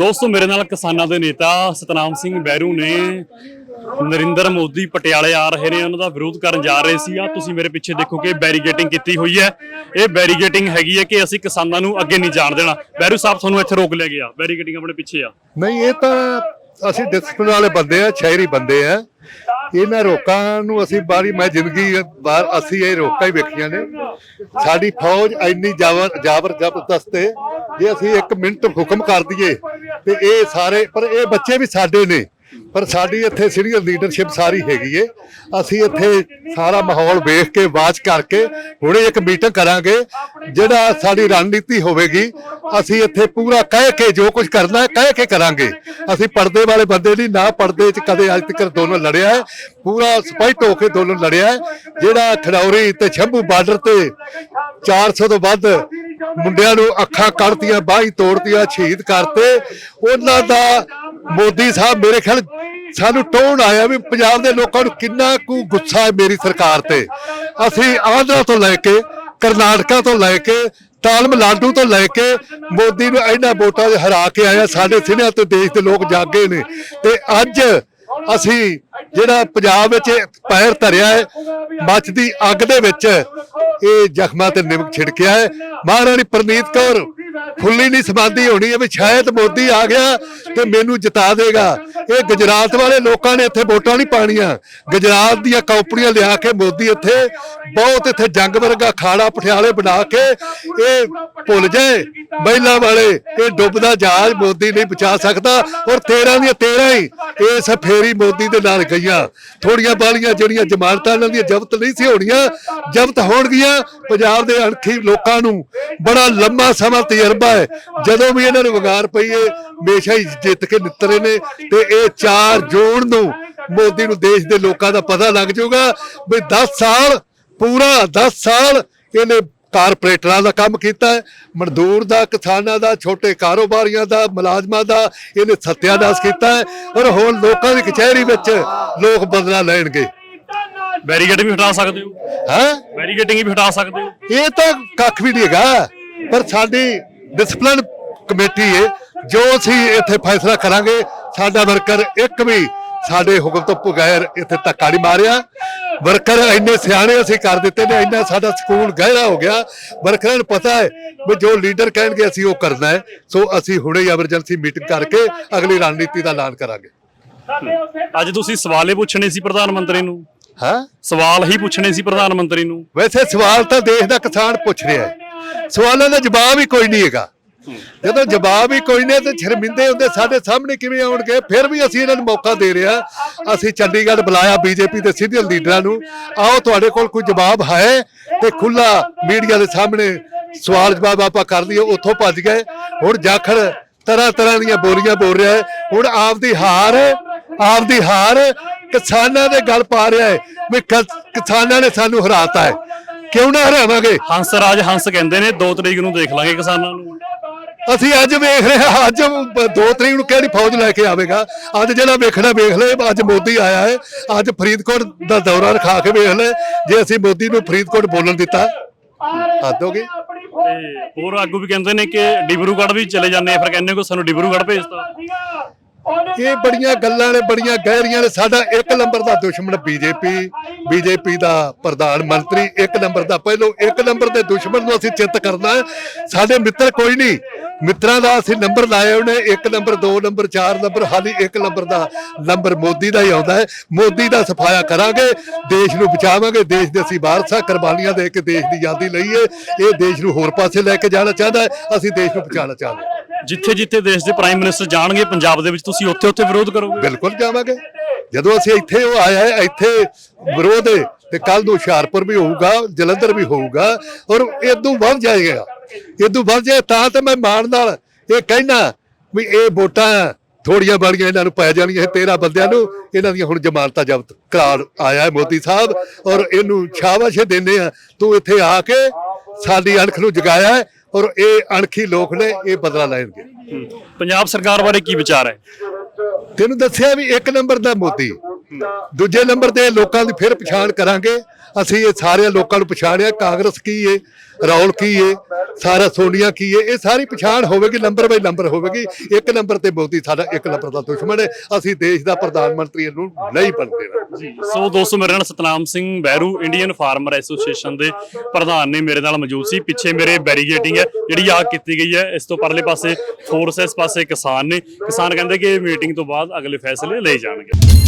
ਦੋਸਤੋ, ਮੇਰੇ ਨਾਲ ਕਿਸਾਨਾਂ ਦੇ ਨੇਤਾ ਸਤਨਾਮ ਸਿੰਘ ਬੈਰੂ ਨੇ ਨਰਿੰਦਰ ਮੋਦੀ ਪਟਿਆਲੇ ਆ ਰਹੇ ਨੇ। ਉਹਨਾਂ ਦਾ ਵਿਰੋਧ ਕਰਨ ਜਾ ਰਹੇ ਸੀ। ਆ ਤੁਸੀਂ ਮੇਰੇ ਪਿੱਛੇ ਦੇਖੋ ਕਿ ਬੈਰੀਗੇਟਿੰਗ ਕੀਤੀ ਹੋਈ ਹੈ। ਇਹ ਬੈਰੀਗੇਟਿੰਗ ਹੈਗੀ ਹੈ ਕਿ ਅਸੀਂ ਕਿਸਾਨਾਂ ਨੂੰ ਅੱਗੇ ਨਹੀਂ ਜਾਣ ਦੇਣਾ। ਬੈਰੂ ਸਾਹਿਬ, ਤੁਹਾਨੂੰ ਇੱਥੇ ਰੋਕ ਲਿਆ ਗਿਆ। ਬੈਰੀਗੇਟਿੰਗ ਆਪਣੇ ਪਿੱਛੇ ਆ। ਨਹੀਂ, ਇਹ ਤਾਂ ਅਸੀਂ ਡਿਸਪਲਿਨ ਵਾਲੇ ਬੰਦੇ ਆ, ਸ਼ਹਿਰੀ ਬੰਦੇ ਆ। ਇਹਨਾਂ ਰੋਕਾਂ ਨੂੰ ਅਸੀਂ ਬਾਰੀ, ਮੈਂ ਜ਼ਿੰਦਗੀ ਬਾਹਰ ਅਸੀਂ ਇਹ ਰੋਕਾਂ ਹੀ ਵੇਖੀਆਂ ਨੇ। ਸਾਡੀ ਫੌਜ ਇੰਨੀ ਜਾਬਰ ਜਾਬਰ ਜ਼ਬਰਦਸਤ ਹੈ। ਜੇ ਅਸੀਂ 1 ਮਿੰਟ ਹੁਕਮ ਕਰ ਦਈਏ ਤੇ ਇਹ ਸਾਰੇ ਪਰ ਇਹ ਬੱਚੇ ਵੀ ਸਾਡੇ ਨੇ। ਪਰ ਸਾਡੀ ਇੱਥੇ ਸੀਨੀਅਰ ਲੀਡਰਸ਼ਿਪ ਸਾਰੀ ਹੈਗੀ ਏ। ਅਸੀਂ ਇੱਥੇ ਸਾਰਾ ਮਾਹੌਲ ਵੇਖ ਕੇ, ਵਾਚ ਕਰਕੇ, ਹੁਣੇ ਇੱਕ ਮੀਟਿੰਗ ਕਰਾਂਗੇ, ਜਿਹੜਾ ਸਾਡੀ ਰਣਨੀਤੀ ਹੋਵੇਗੀ, ਅਸੀਂ ਇੱਥੇ ਪੂਰਾ ਕਹਿ ਕੇ ਜੋ ਕੁਝ ਕਰਨਾ ਹੈ, ਕਹਿ ਕੇ ਕਰਾਂਗੇ। ਅਸੀਂ ਪਰਦੇ ਵਾਲੇ ਬੰਦੇ ਨਹੀਂ, ਨਾ ਪਰਦੇ 'ਚ ਕਦੇ ਅੱਜ ਤੱਕ ਦੋਨੋਂ ਲੜਿਆ ਹੈ। ਪੂਰਾ ਸਪਸ਼ਟ ਹੋ ਕੇ ਦੋਨੋਂ ਲੜਿਆ ਹੈ। ਜਿਹੜਾ ਖੜੌਰੀ ਤੇ ਛੰਭੂ ਬਾਰਡਰ ਤੇ 400 ਤੋਂ ਵੱਧ ਮੁੰਡਿਆਂ ਨੂੰ ਅੱਖਾਂ ਕੱਢਤੀਆਂ, ਬਾਹੀਂ ਤੋੜਤੀਆਂ, ਸ਼ਹੀਦ ਕਰਤੇ। ਉਹਨਾਂ ਦਾ ਮੋਦੀ ਸਾਹਿਬ ਮੇਰੇ ਖਿਆਲ ਸਾਨੂੰ ਟੋਣ ਆਇਆ ਵੀ ਪੰਜਾਬ ਦੇ ਲੋਕਾਂ ਨੂੰ ਕਿੰਨਾ ਕੁ ਗੁੱਸਾ ਹੈ ਮੇਰੀ ਸਰਕਾਰ ਤੇ। ਅਸੀਂ ਆਂਧਰਾ ਤੋਂ ਲੈ ਕੇ, ਕਰਨਾਟਕਾ ਤੋਂ ਲੈ ਕੇ ਤਾਮਿਲਨਾਡੂ ਤੋਂ ਲੈ ਕੇ ਮੋਦੀ ਨੂੰ ਇਹਨਾਂ ਵੋਟਾਂ 'ਚ ਹਰਾ ਕੇ ਆਇਆ। ਸਾਡੇ ਸਿਨਿਆਂ ਤੇ ਦੇਸ਼ ਦੇ ਲੋਕ ਜਾਗੇ ਨੇ। ਤੇ ਅੱਜ ਅਸੀਂ ਜਿਹੜਾ ਪੰਜਾਬ ਵਿੱਚ ਪੈਰ ਧਰਿਆ ਹੈ ਮੱਚਦੀ ਅੱਗ ਦੇ ਵਿੱਚ ਇਹ ਜ਼ਖਮਾਂ ਤੇ ਨਿਮਕ ਛਿੜਕਿਆ ਹੈ। ਮਹਾਰਾਣੀ ਪ੍ਰਨੀਤ ਕੌਰ ਖੁੱਲੀ ਨਹੀਂ ਸਮਾਦੀ ਹੋਣੀ ਹੈ ਵੀ ਸ਼ਾਇਦ ਮੋਦੀ ਆ ਗਿਆ ਤੇ ਮੈਨੂੰ ਜਿਤਾ ਦੇਗਾ। ਇਹ ਗੁਜਰਾਤ ਵਾਲੇ ਲੋਕਾਂ ਨੇ ਇੱਥੇ ਵੋਟਾਂ ਨਹੀਂ ਪਾਣੀਆਂ ਗੁਜਰਾਤ ਦੀਆਂ ਕੰਪਨੀਆਂ ਲਿਆ ਕੇ ਮੋਦੀ ਇੱਥੇ ਬਹੁਤ ਇੱਥੇ ਜੰਗ ਵਰਗਾ ਖਾੜਾ ਪਠਿਆਲੇ ਬਣਾ ਕੇ ਇਹ ਭੁੱਲ ਜਾਏ। ਮਹਿਲਾ ਵਾਲੇ, ਇਹ ਡੁੱਬਦਾ ਜਹਾਜ਼ ਮੋਦੀ ਨਹੀਂ ਬਚਾ ਸਕਦਾ ਔਰ 13 ਦੀਆਂ 13 ਹੀ ਇਸ ਫੇਰੀ ਮੋਦੀ ਦੇ ਨਾਲ ਗਈਆਂ। ਥੋੜੀਆਂ ਬਾਲੀਆਂ ਜਿਹੜੀਆਂ ਜ਼ਮਾਨਤਾਂ ਇਹਨਾਂ ਦੀਆਂ ਜ਼ਬਤ ਨਹੀਂ ਸੀ ਹੋਣੀਆਂ, ਜ਼ਬਤ ਹੋਣਗੀਆਂ। ਪੰਜਾਬ ਦੇ ਅਣਖੀ ਲੋਕਾਂ ਨੂੰ ਬੜਾ ਲੰਮਾ ਸਮਾਂ ਤਜਰਬਾ ਹੈ। ਜਦੋਂ ਵੀ ਇਹਨਾਂ ਨੂੰ ਵਗਾਰ ਪਈ ਹੈ ਹਮੇਸ਼ਾ ਹੀ ਜਿੱਤ ਕੇ ਨਿੱਤਰੇ ਨੇ ਤੇ ਇਹ 4 ਜੂਨ ਨੂੰ ਮੋਦੀ ਨੂੰ ਦੇਸ਼ ਦੇ ਲੋਕਾਂ ਦਾ ਪਤਾ ਲੱਗ ਜਾਊਗਾ ਵੀ 10 ਸਾਲ ਪੂਰਾ 10 ਸਾਲ ਇਹਨੇ ਕਾਰਪੋਰੇਟਰਾਂ ਦਾ ਕੰਮ ਕੀਤਾ ਹੈ। ਮਜ਼ਦੂਰ ਦਾ ਕਿਸਾਨਾਂ ਦਾ ਛੋਟੇ ਕਾਰੋਬਾਰੀਆਂ ਦਾ ਮੁਲਾਜ਼ਮਾਂ ਦਾ ਇਹਨੇ ਸੱਤਿਆਨਾਸ਼ ਕੀਤਾ ਹੈ ਔਰ ਹੁਣ ਲੋਕਾਂ ਦੀ ਕਚਹਿਰੀ ਵਿੱਚ ਲੋਕ ਬਦਲਾ ਲੈਣਗੇ। ਬੈਰੀਗੇਟਿੰਗ ਵੀ ਹਟਾ ਸਕਦੇ ਹੋ। ਹੈ? ਬੈਰੀਗੇਟਿੰਗ ਵੀ ਹਟਾ ਸਕਦੇ ਹੋ। ਇਹ ਤਾਂ ਕੱਖ ਵੀ ਨਹੀਂ ਹੈਗਾ ਪਰ ਸਾਡੀ ਡਿਸਪਲਿਨ ਕਮੇਟੀ ਹੈ ਜੋ ਅਸੀਂ ਇੱਥੇ ਫੈਸਲਾ ਕਰਾਂਗੇ ਸਾਡਾ ਵਰਕਰ ਇੱਕ ਵੀ ਸਾਡੇ ਹੁਕਮ ਤੋਂ ਬਗੈਰ ਇੱਥੇ ਧੱਕਾ ਨਹੀਂ ਮਾਰਿਆ। ਵਰਕਰ ਇੰਨੇ ਸਿਆਣੇ ਅਸੀਂ ਕਰ ਦਿੱਤੇ ਨੇ ਇੰਨਾ ਸਾਡਾ ਸਕੂਲ ਗਹਿਰਾ ਹੋ ਗਿਆ। ਵਰਕਰਾਂ ਨੂੰ ਪਤਾ ਹੈ ਵੀ ਜੋ ਲੀਡਰ ਕਹਿਣਗੇ ਅਸੀਂ ਉਹ ਕਰਨਾ ਹੈ। ਸੋ ਅਸੀਂ ਹੁਣੇ ਹੀ ਐਮਰਜੈਂਸੀ ਮੀਟਿੰਗ ਕਰਕੇ ਅਗਲੀ ਰਣਨੀਤੀ ਦਾ ਐਲਾਨ ਕਰਾਂਗੇ। ਅੱਜ ਤੁਸੀਂ ਸਵਾਲ ਹੀ ਪੁੱਛਣੇ ਸੀ ਪ੍ਰਧਾਨ ਮੰਤਰੀ ਨੂੰ। ਹਾਂ? ਸਵਾਲ ਹੀ ਪੁੱਛਣੇ ਸੀ ਪ੍ਰਧਾਨ ਮੰਤਰੀ ਨੂੰ। ਵੈਸੇ ਸਵਾਲ ਤਾਂ ਦੇਸ਼ ਦਾ ਕਿਸਾਨ ਪੁੱਛ ਰਿਹਾ ਹੈ। ਸਵਾਲਾਂ ਦਾ ਜਵਾਬ ਹੀ ਕੋਈ ਨਹੀਂ ਹੈਗਾ। ਜਦੋਂ ਜਵਾਬ ਹੀ ਕੋਈ ਨਹੀਂ ਤੇ ਸ਼ਰਮਿੰਦੇ ਹੁੰਦੇ ਸਾਡੇ ਸਾਹਮਣੇ ਕਿਵੇਂ ਆਉਣਗੇ? ਫਿਰ ਵੀ ਅਸੀਂ ਇਹਨਾਂ ਨੂੰ ਮੌਕਾ ਦੇ ਰਿਹਾ ਅਸੀਂ ਚੰਡੀਗੜ੍ਹ ਬੁਲਾਇਆ ਬੀਜੇਪੀ ਦੇ ਸੀਨੀਅਰ ਲੀਡਰਾਂ ਨੂੰ। ਆਓ ਤੁਹਾਡੇ ਕੋਲ ਕੋਈ ਜਵਾਬ ਹੈ ਤੇ ਖੁੱਲਾ ਮੀਡੀਆ ਦੇ ਸਾਹਮਣੇ ਸਵਾਲ ਜਵਾਬ ਆਪਾਂ ਕਰ ਲਈਏ। ਉੱਥੋਂ ਭੱਜ ਗਏ। ਹੁਣ ਜਾਖੜ ਤਰ੍ਹਾਂ ਤਰ੍ਹਾਂ ਦੀਆਂ ਬੋਲੀਆਂ ਬੋਲ ਰਿਹਾ ਹੈ। ਹੁਣ ਆਪਦੀ ਹਾਰ ਆਪਦੀ ਹਾਰ ਕਿਸਾਨਾਂ ਦੇ ਗੱਲ ਪਾ ਰਿਹਾ ਹੈ। ਵੀ ਕਿਸਾਨਾਂ ਨੇ ਸਾਨੂੰ ਹਰਾਤਾ ਹੈ। ਕਿਉਂ ਨਾ ਹਰਾਵਾਂਗੇ? ਹੰਸ ਰਾਜ ਹੰਸ ਕਹਿੰਦੇ ਨੇ 2 ਤਰੀਕ ਨੂੰ ਦੇਖ ਲਾਂਗੇ ਕਿਸਾਨਾਂ ਨੂੰ। ਅਸੀਂ ਅੱਜ ਵੇਖ ਰਹੇ ਹਾਂ ਅੱਜ 2 ਤਰੀਕ ਨੂੰ ਕਿਹੜੀ ਫੌਜ ਲੈ ਕੇ ਆਵੇਗਾ? ਅੱਜ ਜਿਹੜਾ ਵੇਖਣਾ ਵੇਖ ਲੈ ਅੱਜ ਮੋਦੀ ਆਇਆ ਹੈ ਅੱਜ ਫਰੀਦਕੋਟ ਦਾ ਦੌਰਾ ਰਖਾ ਕੇ ਵੇਖ ਲੈ ਜੇ ਅਸੀਂ ਮੋਦੀ ਨੂੰ ਫਰੀਦਕੋਟ ਬੋਲਣ ਦਿੱਤਾ ਹੱਦ ਹੋ ਗਈ ਤੇ ਹੋਰ ਆਗੂ ਵੀ ਕਹਿੰਦੇ ਨੇ ਕਿ ਡਿਬਰੂਗੜ੍ਹ ਵੀ ਚਲੇ ਜਾਂਦੇ ਆ ਫਿਰ ਕਹਿੰਦੇ ਕੋ ਸਾਨੂੰ ਡਿਬਰੂਗੜ੍ਹ ਭੇਜਤਾ ਇਹ ਬੜੀਆਂ ਗੱਲਾਂ ਨੇ ਬੜੀਆਂ ਗਹਿਰੀਆਂ ਨੇ। ਸਾਡਾ ਇੱਕ ਨੰਬਰ ਦਾ ਦੁਸ਼ਮਣ ਬੀਜੇਪੀ ਬੀਜੇਪੀ ਦਾ ਪ੍ਰਧਾਨ ਮੰਤਰੀ ਇੱਕ ਨੰਬਰ ਦਾ। ਪਹਿਲੋਂ ਇੱਕ ਨੰਬਰ ਦੇ ਦੁਸ਼ਮਣ ਨੂੰ ਅਸੀਂ ਚਿੱਤ ਕਰਨਾ। ਸਾਡੇ ਮਿੱਤਰ ਕੋਈ ਨਹੀਂ। ਮਿੱਤਰਾਂ ਦਾ ਅਸੀਂ ਨੰਬਰ ਲਾਏ ਉਹਨੇ ਇੱਕ ਨੰਬਰ 2 ਨੰਬਰ 4 ਨੰਬਰ ਹਾਲੀ ਇੱਕ ਨੰਬਰ ਦਾ ਨੰਬਰ ਮੋਦੀ ਦਾ ਹੀ ਆਉਂਦਾ ਹੈ। ਮੋਦੀ ਦਾ ਸਫਾਇਆ ਕਰਾਂਗੇ ਦੇਸ਼ ਨੂੰ ਬਚਾਵਾਂਗੇ। ਦੇਸ਼ ਦੇ ਅਸੀਂ ਵਾਰਸਾ ਕੁਰਬਾਨੀਆਂ ਦੇ ਕੇ ਦੇਸ਼ ਦੀ ਆਜ਼ਾਦੀ ਲਈਏ ਇਹ ਦੇਸ਼ ਨੂੰ ਹੋਰ ਪਾਸੇ ਲੈ ਕੇ ਜਾਣਾ ਚਾਹੁੰਦਾ ਹੈ। ਅਸੀਂ ਦੇਸ਼ ਨੂੰ ਬਚਾਉਣਾ ਚਾਹੁੰਦੇ ਜਿੱਥੇ ਜਿੱਥੇ ਦੇਸ਼ ਦੇ ਪ੍ਰਾਈਮ ਮਿਨਿਸਟਰ ਜਾਣਗੇ, ਪੰਜਾਬ ਦੇ ਵਿੱਚ ਤੁਸੀਂ ਉੱਥੇ ਉੱਥੇ ਵਿਰੋਧ ਕਰੋਗੇ? ਬਿਲਕੁਲ ਜਾਵਾਂਗੇ। ਜਦੋਂ ਅਸੀਂ ਇੱਥੇ ਉਹ ਆਇਆ ਹੈ, ਇੱਥੇ ਵਿਰੋਧ ਹੈ, ਤੇ ਕੱਲ ਨੂੰ ਹੁਸ਼ਿਆਰਪੁਰ ਵੀ ਹੋਊਗਾ, ਜਲੰਧਰ ਵੀ ਹੋਊਗਾ, ਔਰ ਇਦੋਂ ਵੱਧ ਜਾਏਗਾ। ਇਦੋਂ ਵੱਧ ਜਾਏ ਤਾਂ ਤੇ ਮੈਂ ਮਾਣ ਨਾਲ ਇਹ ਕਹਿਣਾ ਵੀ ਇਹ ਵੋਟਾਂ ਥੋੜੀਆਂ ਬਾੜੀਆਂ ਇਹਨਾਂ ਨੂੰ ਪੈ ਜਾਣੀਆਂ ਇਹ 13 ਬੰਦਿਆਂ ਨੂੰ, ਇਹਨਾਂ ਦੀਆਂ ਹੁਣ ਜ਼ਮਾਨਤਾਂ ਜ਼ਬਤ ਕਰਾਰ ਆਇਆ ਹੈ ਮੋਦੀ ਸਾਹਿਬ, ਔਰ ਇਹਨੂੰ ਸ਼ਾਬਾਸ਼ ਦਿੰਦੇ ਆ ਤੂੰ ਇੱਥੇ ਆ ਕੇ ਸਾਡੀ ਅਣਖ ਨੂੰ ਜਗਾਇਆ ਔਰ ਇਹ ਅਣਖੀ ਲੋਕ ਨੇ ਇਹ ਬਦਲਾ ਲੈਣਗੇ ਪੰਜਾਬ ਸਰਕਾਰ ਬਾਰੇ ਕੀ ਵਿਚਾਰ ਹੈ? ਤੈਨੂੰ ਦੱਸਿਆ ਵੀ ਇੱਕ ਨੰਬਰ ਦਾ ਮੋਦੀ। ਦੂਜੇ ਨੰਬਰ ਤੇ ਲੋਕਾਂ ਦੀ ਫਿਰ ਪਛਾਣ ਕਰਾਂਗੇ। ਅਸੀਂ ਇਹ ਸਾਰੇ ਲੋਕਾਂ ਨੂੰ ਪਛਾਣਿਆ, ਕਾਂਗਰਸ ਕੀ ਏ, ਰਾਹੁਲ ਕੀ ਏ, ਸਾਰਾ ਸੋਨੀਆ ਕੀ ਏ, ਇਹ ਸਾਰੀ ਪਛਾਣ ਹੋਵੇਗੀ, ਨੰਬਰ ਬਾਈ ਨੰਬਰ ਹੋਵੇਗੀ। ਇੱਕ ਨੰਬਰ ਤੇ ਮੋਦੀ ਸਾਡਾ, ਇੱਕ ਨੰਬਰ ਦਾ ਦੁਸ਼ਮਣ ਹੈ ਅਸੀਂ ਦੇਸ਼ ਦਾ ਪ੍ਰਧਾਨ ਮੰਤਰੀ ਨੂੰ ਨਹੀਂ ਬਣ ਦੇਣਾ। ਸੋ ਦੋਸਤੋ, ਮੇਰੇ ਨਾਲ Satnam Singh Bahiru Indian farmer association ਦੇ ਪ੍ਰਧਾਨ ਨੇ ਮੇਰੇ ਨਾਲ ਮੌਜੂਦ ਸੀ। ਪਿੱਛੇ ਮੇਰੇ ਬੈਰੀਗੇਟਿੰਗ ਹੈ, ਜਿਹੜੀ ਆ ਕੀਤੀ ਗਈ ਹੈ, ਇਸ ਤੋਂ ਪਰਲੇ ਪਾਸੇ ਫੋਰਸ ਇਸ ਪਾਸੇ ਕਿਸਾਨ ਨੇ। ਕਿਸਾਨ ਕਹਿੰਦੇ ਕਿ ਮੀਟਿੰਗ ਤੋਂ ਬਾਅਦ ਅਗਲੇ ਫੈਸਲੇ ਲਏ ਜਾਣਗੇ।